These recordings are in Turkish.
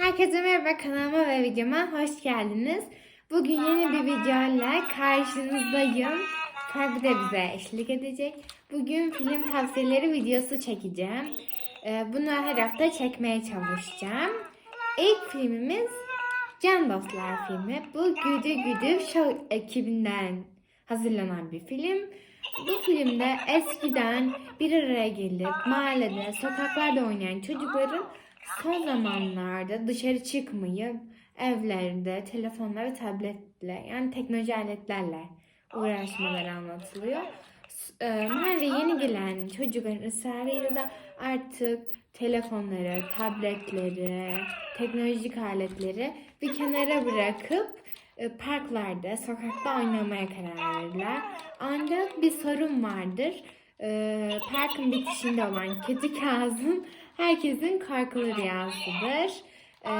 Herkese merhaba kanalıma ve videoma hoş geldiniz. Bugün yeni bir videoyla karşınızdayım. Kalbi de bize eşlik edecek. Bugün film tavsiyeleri videosu çekeceğim. Ee, Bunu her hafta çekmeye çalışacağım. İlk filmimiz Can Dostlar filmi. Bu Güdü Güdü Show ekibinden hazırlanan bir film. Bu filmde eskiden bir araya gelip mahallede, sokaklarda oynayan çocukların son zamanlarda dışarı çıkmayıp evlerinde telefonla ve tabletle yani teknoloji aletlerle uğraşmaları anlatılıyor. E, Mahalleye yeni gelen çocukların ısrarıyla da artık telefonları, tabletleri, teknolojik aletleri bir kenara bırakıp e, parklarda, sokakta oynamaya karar verirler. Ancak bir sorun vardır. E, parkın bitişinde olan kötü Kazım herkesin korkulu rüyasıdır. E,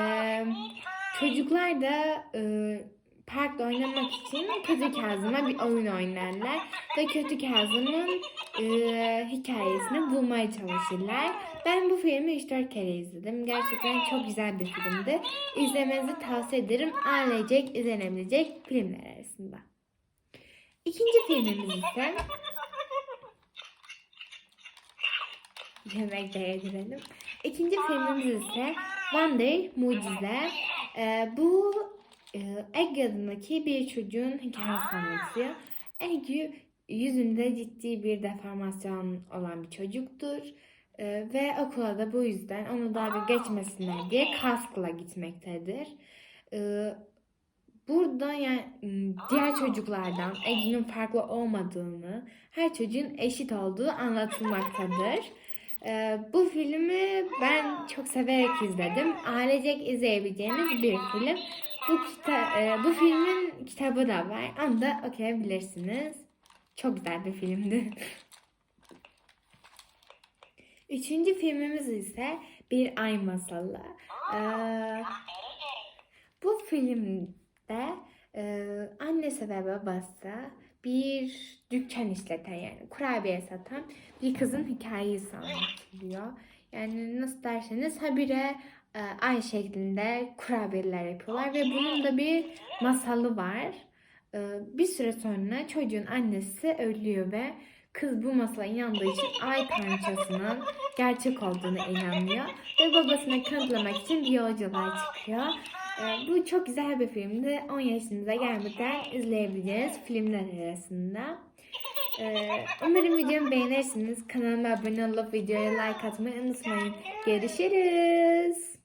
çocuklar da e, parkta oynamak için kötü Kazım'a bir oyun oynarlar ve kötü Kazım'ın e, hikayesini bulmaya çalışırlar. Ben bu filmi 3-4 kere izledim. Gerçekten çok güzel bir filmdi. İzlemenizi tavsiye ederim. Ailecek izlenebilecek filmler arasında. İkinci filmimiz ise Yemek de yedirelim. İkinci filmimiz ise Wonder Mucize. Ee, bu e, Ege adındaki bir çocuğun hikayesini anlatıyor. Ege yüzünde ciddi bir deformasyon olan bir çocuktur. Ee, ve okula da bu yüzden onu dalga geçmesinler diye kaskla gitmektedir. Ee, burada yani diğer çocuklardan Ege'nin farklı olmadığını, her çocuğun eşit olduğu anlatılmaktadır. Ee, bu filmi ben çok severek izledim. Ailecek izleyebileceğiniz bir film. Bu kita e, bu filmin kitabı da var. Onu da okuyabilirsiniz. Çok güzel bir filmdi. Üçüncü filmimiz ise Bir Ay Masalı. Ee, bu filmde e, annesi ve babası bir dükkan işleten yani kurabiye satan bir kızın hikayesi anlatılıyor. Yani nasıl derseniz habire e, ay şeklinde kurabiyeler yapıyorlar ve bunun da bir masalı var. E, bir süre sonra çocuğun annesi ölüyor ve kız bu masala inandığı için ay tanrıçasının gerçek olduğunu inanıyor ve babasına kanıtlamak için bir yolculuğa çıkıyor. Ee, Bu çok güzel bir filmdi. 10 yaşınıza gelmeden izleyebileceğiniz filmler arasında. Ee, Umarım videomu beğenirsiniz. Kanalıma abone olup videoya like atmayı unutmayın. Görüşürüz.